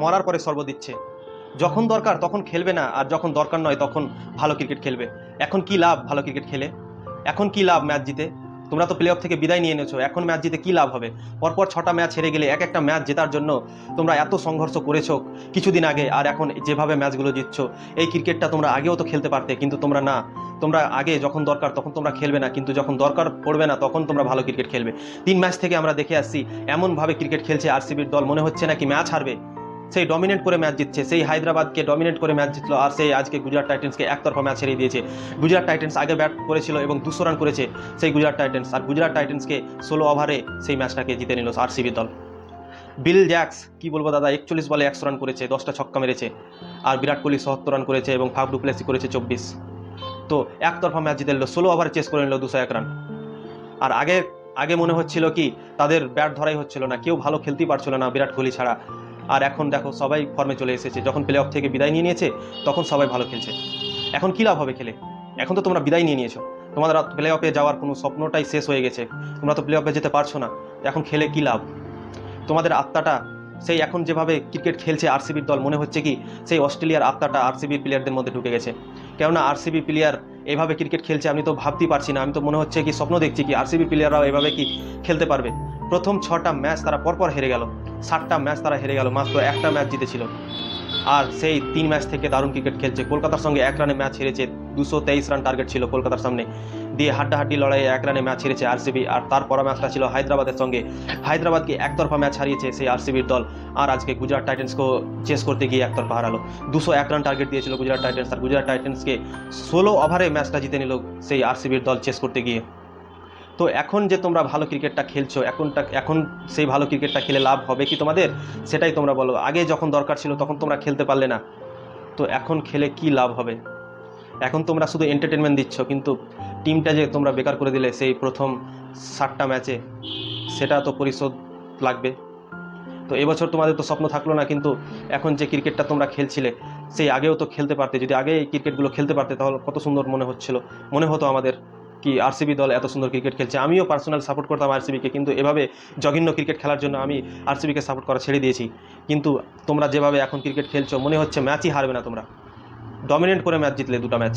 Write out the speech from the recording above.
মরার পরে সর্ব দিচ্ছে। যখন দরকার তখন খেলবে না, আর যখন দরকার নয় তখন ভালো ক্রিকেট খেলবে। এখন কি লাভ ভালো ক্রিকেট খেলে? এখন কি লাভ ম্যাচ জিতে? তোমরা তো প্লে অফ থেকে বিদায় নিয়ে এনেছো, এখন ম্যাচ জিতে কি লাভ হবে? পরপর ছটা ম্যাচ হেরে গেলে এক একটা ম্যাচ জেতার জন্য তোমরা এত সংঘর্ষ করেছ কিছুদিন আগে, আর এখন যেভাবে ম্যাচগুলো জিতছো, এই ক্রিকেটটা তোমরা আগেও তো খেলতে পারতে, কিন্তু তোমরা না। তোমরা আগে যখন দরকার তখন তোমরা খেলবে না, কিন্তু যখন দরকার পড়বে না তখন তোমরা ভালো ক্রিকেট খেলবে। তিন ম্যাচ থেকে আমরা দেখে আসছি, এমনভাবে ক্রিকেট খেলছে আরসিবির দল, মনে হচ্ছে নাকি ম্যাচ হারবে? সেই ডমিনেট করে ম্যাচ জিতছে, সেই হায়দ্রাবাদকে ডমিনেট করে ম্যাচ জিতলো আর সেই আজকে গুজরাট টাইটেন্সকে একতরফা ম্যাচ হেরিয়ে দিয়েছে। গুজরাট টাইটেন্স আগে ব্যাট করেছিল এবং দুশো রান করেছে সেই গুজরাট টাইটেন্স আর গুজরাট টাইটেন্সকে ষোলো ওভারে সেই ম্যাচটাকে জিতে নিল আরসিবির দল। বিল জ্যাক্স কি বলব দাদা, একচল্লিশ বলে একশো রান করেছে, দশটা ছক্কা মেরেছে আর বিরাট কোহলি সত্তর রান করেছে এবং ফাফ ডুপ্লেসি করেছে চব্বিশ। তো একতরফা ম্যাচ জিতে নিল, ষোলো ওভারে চেস করে নিল দুশো এক রান আর আগে আগে মনে হচ্ছিল কি, তাদের ব্যাট ধরাই হচ্ছিল না, কেউ ভালো খেলতেই পারছিল না বিরাট কোহলি ছাড়া। আর এখন দেখো সবাই ফর্মে চলে এসেছে। যখন প্লে অফ থেকে বিদায় নিয়ে নিয়েছে, তখন সবাই ভালো খেলছে। এখন কী লাভ হবে খেলে? এখন তো তোমরা বিদায় নিয়ে নিয়েছো। তোমাদের প্লে অফে যাওয়ার কোনো স্বপ্নটাই শেষ হয়ে গেছে। তোমরা তো প্লে অফে যেতে পারছ না। এখন খেলে কী লাভ? তোমাদের আত্মাটা, সেই এখন যেভাবে ক্রিকেট খেলছে আরসিবির দল, মনে হচ্ছে কি, সেই অস্ট্রেলিয়ার আত্মাটা আরসিবি প্লেয়ারদের মধ্যে ঢুকে গেছে। কেননা আরসিবি প্লেয়ার এভাবে ক্রিকেট খেলছে, আমি তো ভাবতেই পারছি না। আমি তো মনে হচ্ছে কি, স্বপ্ন দেখছি কি আরসিবি প্লেয়াররাও এভাবে কি খেলতে পারবে। প্রথম ছটা ম্যাচ তারা পরপর হেরে গেল। সাতটা ম্যাচ তারা হেরে গেল, মাত্র একটা ম্যাচ জিতেছিল। আর সেই তিন ম্যাচ থেকে দারুণ ক্রিকেট খেলছে। কলকাতার সঙ্গে এক রানে ম্যাচ হেরেছে, দুশো তেইশ রান টার্গেট ছিল কলকাতার সামনে। দিয়ে হাড্ডাহাড্ডি লড়াইয়ে এক রানে ম্যাচ হেরেছে আরসিবি। আর তারপর ম্যাচটা ছিল হায়দ্রাবাদের সঙ্গে। হায়দ্রাবাদকে একতরফা ম্যাচ হারিয়েছে সেই আরসিবির দল। আর আজকে গুজরাট টাইটেন্সকেও চেস করতে গিয়ে একতরফা হারালো। দুশো এক রান টার্গেট দিয়েছিল গুজরাট টাইটেন্স। আর গুজরাট টাইটেন্সকে ষোলো ওভারে ম্যাচটা জিতে নিল সেই আরসিবির দল চেস করতে গিয়ে। তো এখন যে তোমরা ভালো ক্রিকেটটা খেলছো, এখনটা, এখন সেই ভালো ক্রিকেটটা খেলে লাভ হবে কি তোমাদের? সেটাই তোমরা বলো। আগে যখন দরকার ছিল তখন তোমরা খেলতে পারলে না। তো এখন খেলে কি লাভ হবে? এখন তোমরা শুধু এন্টারটেনমেন্ট দিচ্ছ, কিন্তু টিমটা যে তোমরা বেকার করে দিলে সেই প্রথম ষাটটা ম্যাচে, সেটা তো পরিশোধ লাগবে। তো এবছর তোমাদের তো স্বপ্ন থাকল না, কিন্তু এখন যে ক্রিকেটটা তোমরা খেলছিলে, সেই আগেও তো খেলতে পারতে। যদি আগে এই ক্রিকেটগুলো খেলতে পারতে, তাহলে কত সুন্দর মনে হচ্ছিল। মনে হতো আমাদের কি আরসিবি দল এত সুন্দর ক্রিকেট খেলছে। আমিও পার্সোনাল সাপোর্ট করতাম আরসিবিকে, কিন্তু এভাবে জঘন্য ক্রিকেট খেলার জন্য আমি আরসিবিকে সাপোর্ট করা ছেড়ে দিয়েছি। কিন্তু তোমরা যেভাবে এখন ক্রিকেট খেলছো, মনে হচ্ছে ম্যাচই হারবে না তোমরা। ডমিনেট করে ম্যাচ জিতলে দুটো ম্যাচ।